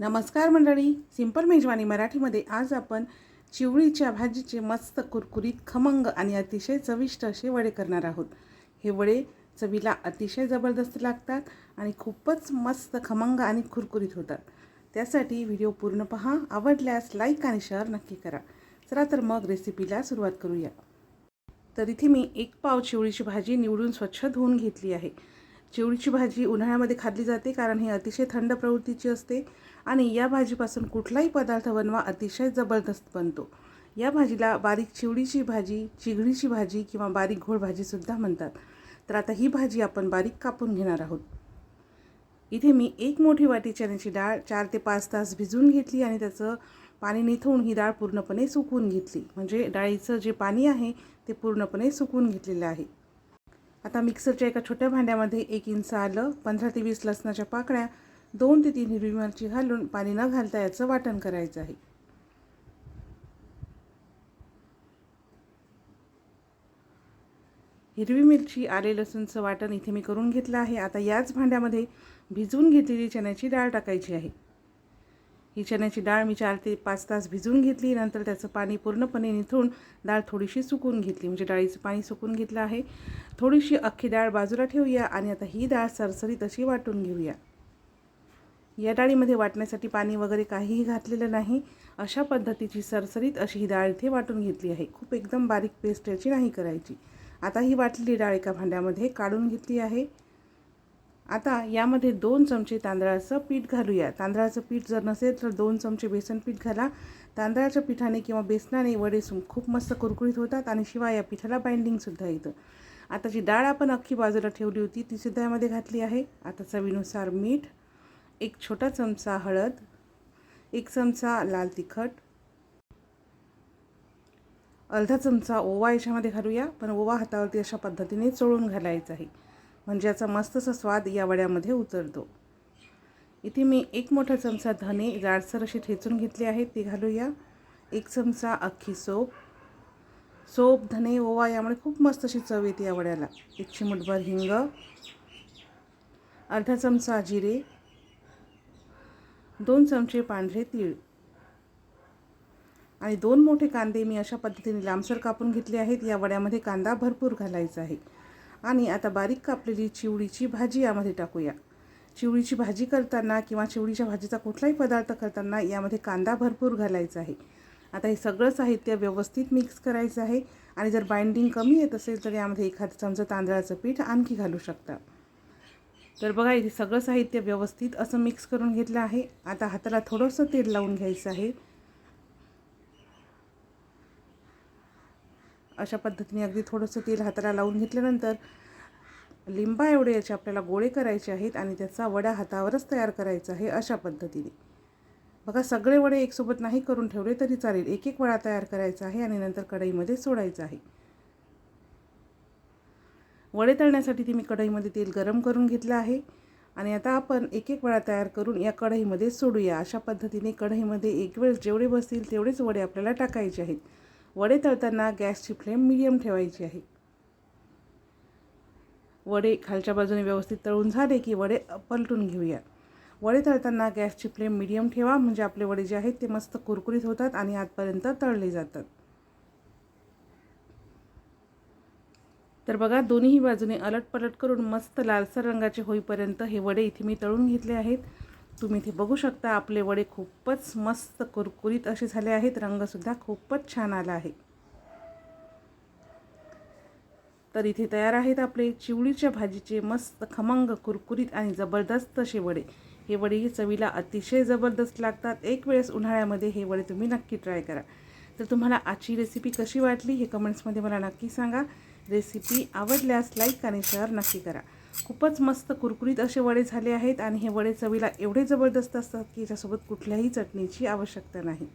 नमस्कार मंडळी. सिंपल मेजवानी मराठीमध्ये आज आपण चिवळीच्या भाजीचे मस्त कुरकुरीत खमंग आणि अतिशय चविष्ट असे वडे करणार आहोत. हे वडे चवीला अतिशय जबरदस्त लागतात आणि खूपच मस्त खमंग आणि कुरकुरीत होतात. त्यासाठी व्हिडिओ पूर्ण पहा आवडल्यास लाईक आणि शेअर नक्की करा. चला तर मग रेसिपीला सुरुवात करूया. तर इथे मी एक पाव चिवळीची भाजी निवडून स्वच्छ धुवून घेतली आहे. चिवडीची भाजी उन्हाळ्यामध्ये खाल्ली जाते कारण ही अतिशय थंड प्रवृत्तीची असते आणि या भाजीपासून कुठलाही पदार्थ बनवा अतिशय जबरदस्त बनतो. या भाजीला बारीक चिवडीची भाजी चिगडीची भाजी किंवा बारीक घोळ भाजीसुद्धा म्हणतात. तर आता ही भाजी आपण बारीक कापून घेणार आहोत. इथे मी एक मोठी वाटी चण्याची डाळ चार ते पाच तास भिजवून घेतली आणि त्याचं पाणी निथवून ही डाळ पूर्णपणे सुकवून घेतली. म्हणजे डाळीचं जे पाणी आहे ते पूर्णपणे सुकवून घेतलेलं आहे. आता मिक्सरच्या एका छोट्या भांड्यामध्ये एक इंच आलं पंधरा ते वीस लसणाच्या पाकळ्या दोन ते तीन हिरवी मिरची घालून पाणी न घालता याचं वाटण करायचं आहे. हिरवी मिरची आले लसूणचं वाटण इथे मी करून घेतलं आहे. आता याच भांड्यामध्ये भिजवून घेतलेली चण्याची डाळ टाकायची आहे. ही चण्याची डाळ मी चार ते पाच तास भिजवून घेतली. नंतर त्याचं पाणी पूर्णपणे निथळून डाळ थोडीशी सुकून घेतली. म्हणजे डाळीचं पाणी सुकून घेतलं आहे. थोडीशी अख्खी डाळ बाजूला ठेवूया आणि आता ही डाळ सरसरीत अशी वाटून घेऊया. या डाळीमध्ये वाटण्यासाठी पाणी वगैरे काहीही घातलेलं नाही. अशा पद्धतीची सरसरीत अशी ही डाळ इथे वाटून घेतली आहे. खूप एकदम बारीक पेस्ट याची नाही करायची. आता ही वाटलेली डाळ एका भांड्यामध्ये काढून घेतली आहे. आता यामध्ये दोन चमचे तांदळाचं पीठ घालूया. तांदळाचं पीठ जर नसेल तर दोन चमचे बेसन पीठ घाला. तांदळाच्या पिठाने किंवा बेसनाने वडे सु खूप मस्त कुरकुरीत होतात आणि शिवाय या पिठाला बाइंडिंगसुद्धा येतं. आता जी डाळ आपण अख्खी बाजूला ठेवली होती ती सुद्धा यामध्ये घातली आहे. आता चवीनुसार मीठ एक छोटा चमचा हळद एक चमचा लाल तिखट अर्धा चमचा ओवा याच्यामध्ये घालूया. पण ओवा हातावरती अशा पद्धतीने चोळून घालायचा आहे. म्हणजे याचा मस्तसा स्वाद या वड्यामध्ये उतरतो. इथे मी एक मोठा चमचा धने जाडसर असे ठेचून घेतले आहेत ते घालूया. एक चमचा अख्खी सोप. सोप धने ओवा यामुळे खूप मस्त अशी चव येते या वड्याला. एक चिमटभर हिंग. अर्धा चमचा जिरे. दोन चमचे पांढरे तीळ. आणि दोन मोठे कांदे मी अशा पद्धतीने लांबसर कापून घेतले आहेत. या वड्यामध्ये कांदा भरपूर घालायचा आहे. आणि आता बारीक कापलेली चिवडीची भाजी यामध्ये टाकूया. चिवडीची भाजी करताना किंवा चिवडीच्या भाजीचा कुठलाही पदार्थ करताना यामध्ये कांदा भरपूर घालायचा आहे. आता हे सगळं साहित्य व्यवस्थित मिक्स करायचं आहे आणि जर बाइंडिंग कमी येत असेल तर यामध्ये एखादं चमचा तांदळाचं पीठ आणखी घालू शकता. तर बघा इथे सगळं साहित्य व्यवस्थित असं मिक्स करून घेतलं आहे. आता हाताला थोडंसं तेल लावून घ्यायचं आहे. अशा पद्धतीने अगदी थोडंसं तेल हाताला लावून घेतल्यानंतर लिंबा एवढे याचे आपल्याला गोळे करायचे आहेत आणि त्याचा वडा हातावरच तयार करायचा आहे अशा पद्धतीने. बघा सगळे वडे एकसोबत नाही करून ठेवले तरी चालेल. एक एक वडा तयार करायचा आहे आणि नंतर कढईमध्ये सोडायचा आहे. वडे तळण्यासाठी ती मी कढईमध्ये तेल गरम करून घेतलं आहे आणि आता आपण एक एक वडा तयार करून या कढईमध्ये सोडूया. अशा पद्धतीने कढईमध्ये एक वेळ जेवढे बसतील तेवढेच वडे आपल्याला टाकायचे आहेत. वडे तळताना गॅसची फ्लेम मिडियम ठेवायची आहे. वडे खालच्या बाजूने व्यवस्थित तळून झाले की वडे पलटून घेऊया. वडे तळताना गॅसची फ्लेम मिडियम ठेवा म्हणजे आपले वडे जे आहेत ते मस्त कुरकुरीत होतात आणि आतपर्यंत तळले जातात. तर बघा दोन्ही बाजूने अलट पलट करून मस्त लालसर रंगाचे होईपर्यंत हे वडे इथे मी तळून घेतले आहेत. तुम्ही इथे बघू शकता आपले वडे खूपच मस्त कुरकुरीत असे झाले आहेत. रंगसुद्धा खूपच छान आला आहे. तर इथे तयार आहेत आपले चिवळीच्या भाजीचे मस्त खमंग कुरकुरीत आणि जबरदस्त असे वडे. हे वडे चवीला अतिशय जबरदस्त लागतात. एक वेळेस उन्हाळ्यामध्ये हे वडे तुम्ही नक्की ट्राय करा. तर तुम्हाला आजची रेसिपी कशी वाटली हे कमेंट्समध्ये मला नक्की सांगा. रेसिपी आवडल्यास लाईक आणि शेअर नक्की करा. खूपच मस्त कुरकुरीत असे वडे झाले आहेत आणि हे वडे चवीला एवढे जबरदस्त असतात की याच्यासोबत कुठल्याही चटणीची आवश्यकता नाही.